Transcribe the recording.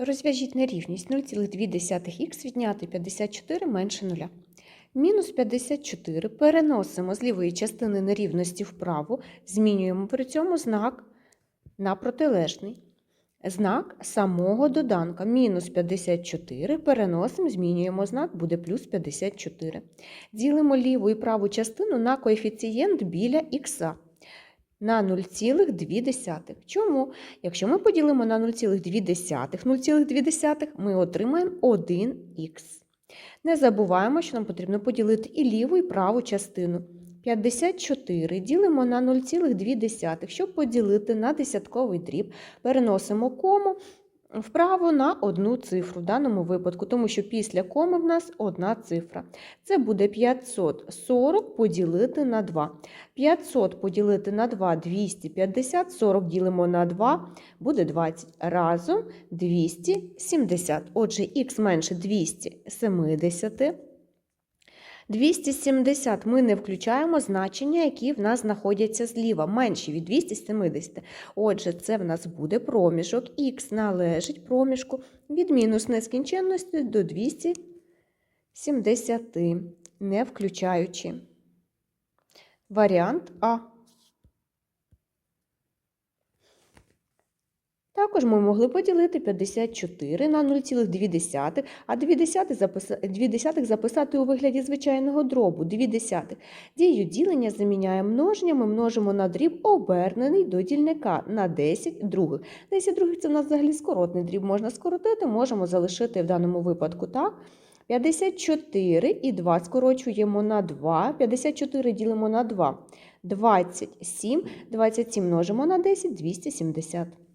Розв'яжіть нерівність 0,2х відняти 54 менше 0. Мінус 54 переносимо з лівої частини нерівності вправо, змінюємо при цьому знак на протилежний. Знак самого доданка мінус 54 переносимо, змінюємо знак, буде плюс 54. Ділимо ліву і праву частину на коефіцієнт біля х на 0,2. Чому? Якщо ми поділимо на 0,2, 0,2 ми отримаємо 1х. Не забуваємо, що нам потрібно поділити і ліву, і праву частину. 54 ділимо на 0,2. Щоб поділити на десятковий дріб, переносимо кому вправо на одну цифру в даному випадку, тому що після коми в нас одна цифра. Це буде 540 поділити на 2. 500 поділити на 2 – 250, 40 ділимо на 2 буде 20. Разом 270. Отже, х менше 270. 270 ми не включаємо значення, які в нас знаходяться зліва, менші від 270. Отже, це в нас буде проміжок. Х належить проміжку від мінус нескінченності до 270, не включаючи. Варіант А. Також ми могли поділити 54 на 0,2, а 2 десятих записати, 2 десятих записати у вигляді звичайного дробу 2 десятих. Дію ділення заміняємо множенням, ми множимо на дріб обернений до дільника на 10 других. 10 других – це в нас взагалі скоротний дріб, можна скоротити, можемо залишити в даному випадку так. 54 і 2 скорочуємо на 2, 54 ділимо на 2, 27, 27 множимо на 10, 270.